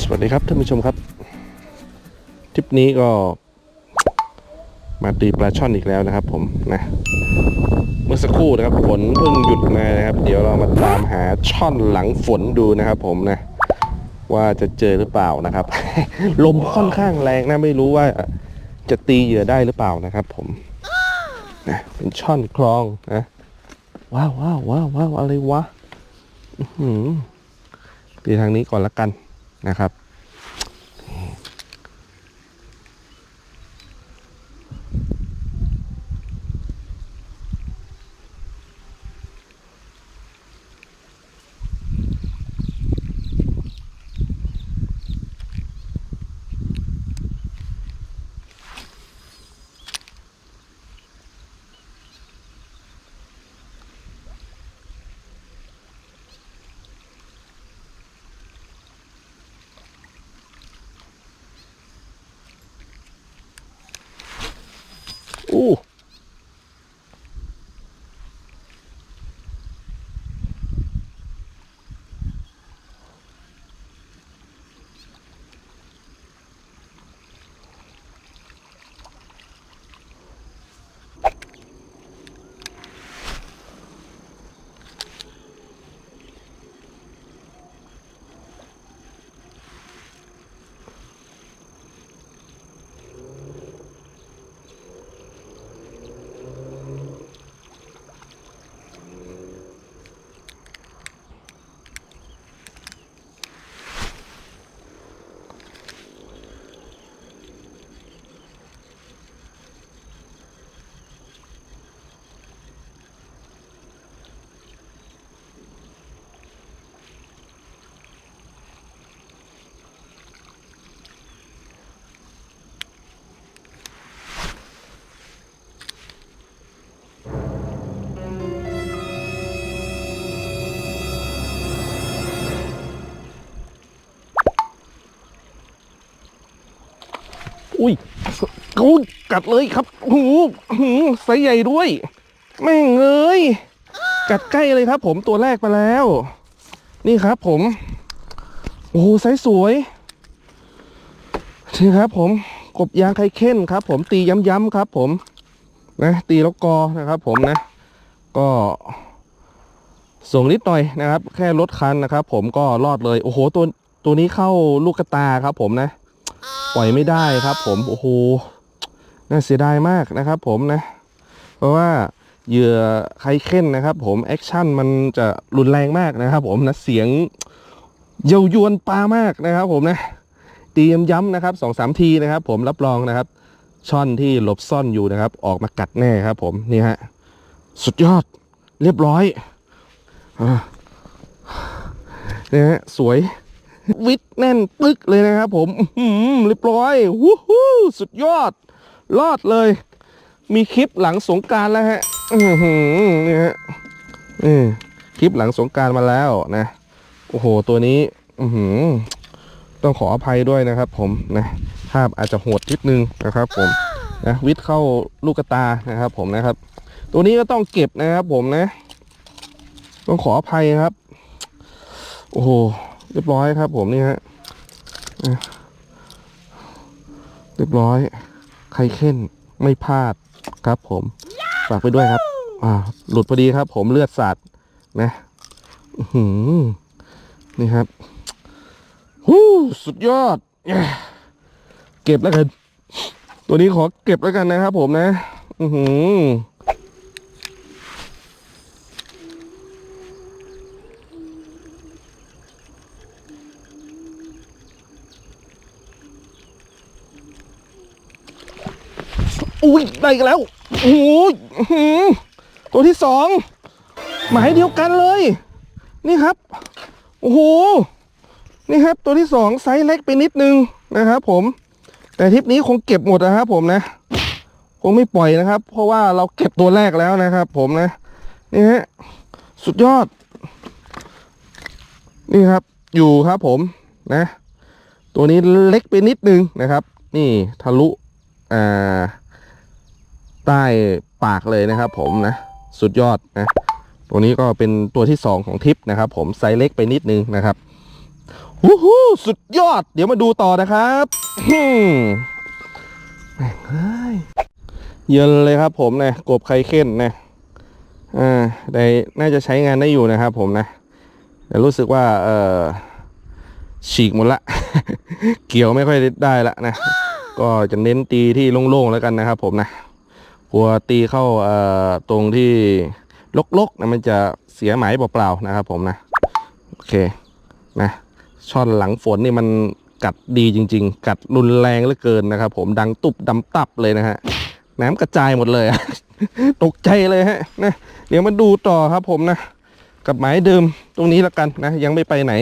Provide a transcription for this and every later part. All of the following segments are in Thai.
สวัสดีครับท่านผู้ชมครับทริปนี้ก็มาตีปลาช่อนอีกแล้วนะครับ ผมนะเมื่อสักครู่นะครับฝนเพิ่งหยุดมานะครับ เดี๋ยวเรามาตามหาช่อนหลังฝนดูนะครับ ผมนะว่าจะเจอหรือเปล่านะครับ ลมค่อนข้างแรงนะไม่รู้ว่าจะตีเหยื่อได้หรือเปล่านะครับ ผมนะเป็นช่อนคลองนะว้าวว้าวว้าวว้าวอะไรวะอื้อหือตีทางนี้ก่อนละกัน นะครับ อู้ อุ้ยกูกัดเลยครับหูหูไซส์ใหญ่ด้วยแม่งเอ้ยกัดใกล้เลยครับผมตัวแรกไปแล้ว นี่ครับผม โอ้โหไซส์สวยนี่ครับผมกบยางไข่เค้นครับ ผมตีย้ำๆครับ ผม นะตีแล้วกอนะครับ ผมนะ ก็ส่งนิดหน่อยนะครับ แค่ลดคันนะครับ ผมก็รอดเลย โอ้โหตัวตัวนี้เข้าลูกกระตาครับ ผมนะ ปล่อยไม่ได้ครับ ผมโอ้โหน่าเสียดายมากนะครับผมนะ เพราะว่าเหยื่อไคเค้นนะครับ ผมแอคชั่นมันจะรุนแรงมากนะครับ ผมนะเสียงเยาวยวนปลามากนะครับ ผมนะตียมย้ำนะครับสองสามทีนะครับ ผมรับรองนะครับ ช่อนที่หลบซ่อนอยู่นะครับ ออกมากัดแน่ครับ ผมนี่ฮะสุดยอดเรียบร้อยอนี่ฮะสวย วิดแน่นปึ๊กเลยนะครับผมอื้อหือเรียบร้อยวู้ฮู้สุดยอด รอดเลย มีคลิปหลังสงการแล้วฮะอือหือนี่ฮะนี่คลิปหลังสงการมาแล้วนะ โอ้โห ตัวนี้อือหือต้องขออภัยด้วยนะครับ ผมนะภาพอาจจะโหดนิดนึงนะครับ ผมนะวิดเข้าลูกตานะครับ ผมนะครับ ตัวนี้ก็ต้องเก็บนะครับ ผมนะ ต้องขออภัยครับ โอ้โห เรียบร้อยครับ ผมนี่ฮะเรียบร้อย ใครเข้นไม่พลาดครับผม ฝากไปด้วยครับ อ่า หลุดพอดีครับ ผมเลือดสาดนะหือนี่ครับฮู้สุดยอดเย้เก็บแล้วกัน ตัวนี้ขอเก็บแล้วกันนะครับผมนะ อือหือ อุ้ยได้อีกแล้วโอ้ยอื้อหือตัวที่สองหมายเดียวกันเลย นี่ครับ โอ้โห นี่ครับตัวที่สองไซส์เล็กไปนิดนึงนะครับผม แต่ทริปนี้คงเก็บหมดนะครับผมนะ คงไม่ปล่อยนะครับ เพราะว่าเราเก็บตัวแรกแล้วนะครับ ผมนะ นี่ฮะ สุดยอด นี่ครับ อยู่ครับผมนะ ตัวนี้เล็กไปนิดนึงนะครับ นี่ทะลุ อ่า ใต้ปากเลยนะครับผมนะ สุดยอดนะตัวนี้ก็เป็นตัวที่สองของทิปนะครับผมไซส์เล็กไปนิดนึงนะครับวู้ฮู้สุดยอด เดี๋ยวมาดูต่อนะครับฮึ่มแม่งเฮ้ยเยินเลยครับผมนะกบไข่เค้นนะอ่าได้น่าจะใช้งานได้อยู่นะครับผมนะแต่รู้สึกว่าเออฉีกหมดละ เกี่ยวไม่ค่อยได้ละนะ ก็จะเน้นตีที่โล่งๆแล้วกันนะครับผมนะ กลัวตีเข้าตรงที่ลกๆนะมันจะเสียหมายเปล่าๆนะครับผมนะ โอเคนะช่อนหลังฝนนี่มันกัดดีจริง ๆ กัดรุนแรงเหลือเกินนะครับผมดังตุบดำตับเลยนะฮะน้ำกระจายหมดเลยตกใจเลยฮะนะเดี๋ยวมาดูต่อครับผมนะ กับหมายเดิมตรงนี้ล้วกันนะ ยังไม่ไปไหน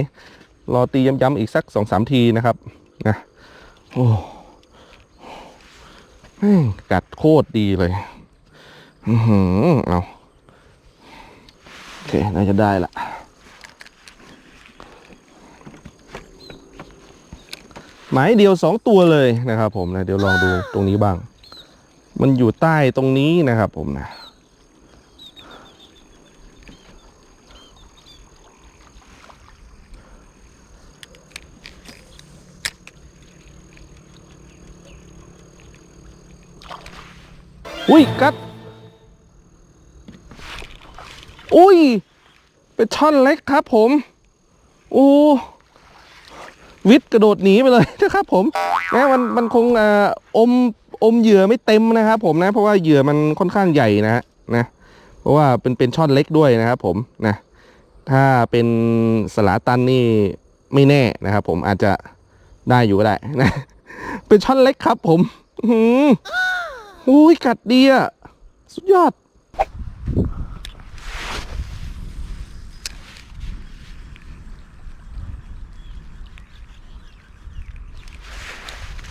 รอตีย้ำๆอีกสักสองสามทีนะครับนะโอ้ กัดโคตรดีเลยอือหือเอาโอเคน่าจะได้ละหมายเดียวสองตัวเลยนะครับผมนะ เดี๋ยวลองดูตรงนี้บ้าง มันอยู่ใต้ตรงนี้นะครับผมนะ อุ้ย กัด อุ้ย เป็นช่อนเล็กครับผม โอ้วิทย์กระโดดหนีไปเลยนะครับผมนะมันมันคงอ่ออมอมเหยื่อไม่เต็มนะครับผมนะ เพราะว่าเหยื่อมันค่อนข้างใหญ่นะฮะนะ เพราะว่าเป็นเป็นช่อนเล็กด้วยนะครับผมนะ ถ้าเป็นสลาตันนี่ไม่แน่นะครับผมอาจจะได้อยู่ก็ได้นะ เป็นช่อนเล็กครับผม อื อุ้ยกัดดีอะสุดยอด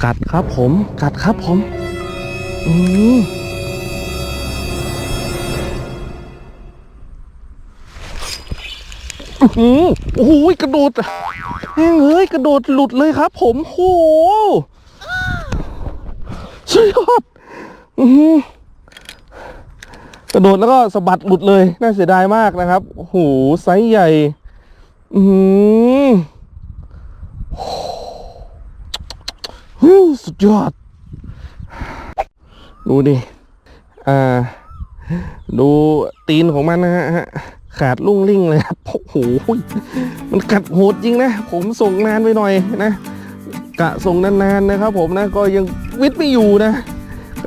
กัดครับผม กัดครับผม อืมอื้อหือโอ้โหกระโดดแม่งเอ้ยกระโดดหลุดเลยครับ ผมโหสุดยอด กระโดดแล้วก็สะบัดหลุดเลย น่าเสียดายมากนะครับโอ้โหไซส์ใหญ่ อือหือฮู้สุดยอด ดูดิ อ่า ดูตีนของมันนะฮะ ขาดลุ่งลิ่งเลยครับ โอ้โห มันกัดโหดจริงนะ ผมส่งนานไปหน่อยนะ กะส่งนานๆนะครับผมนะ ก็ยังวิทย์ไม่อยู่นะ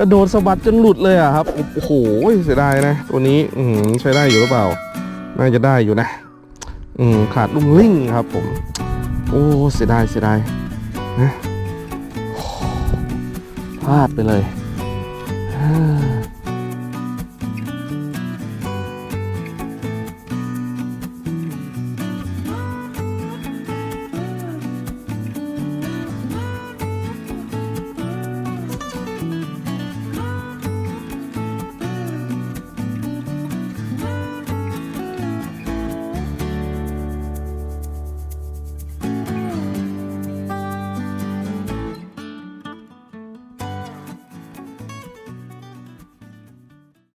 กระโดดสะบัดจนหลุดเลยอะครับ โอ้โหเสียดายนะ ตัวนี้อืใช้ได้อยู่หรือเปล่า น่าจะได้อยู่นะ อืขาดลุ่งลิ่งครับผม โอ้เสียดายเสียดายนะพลาดไปเลย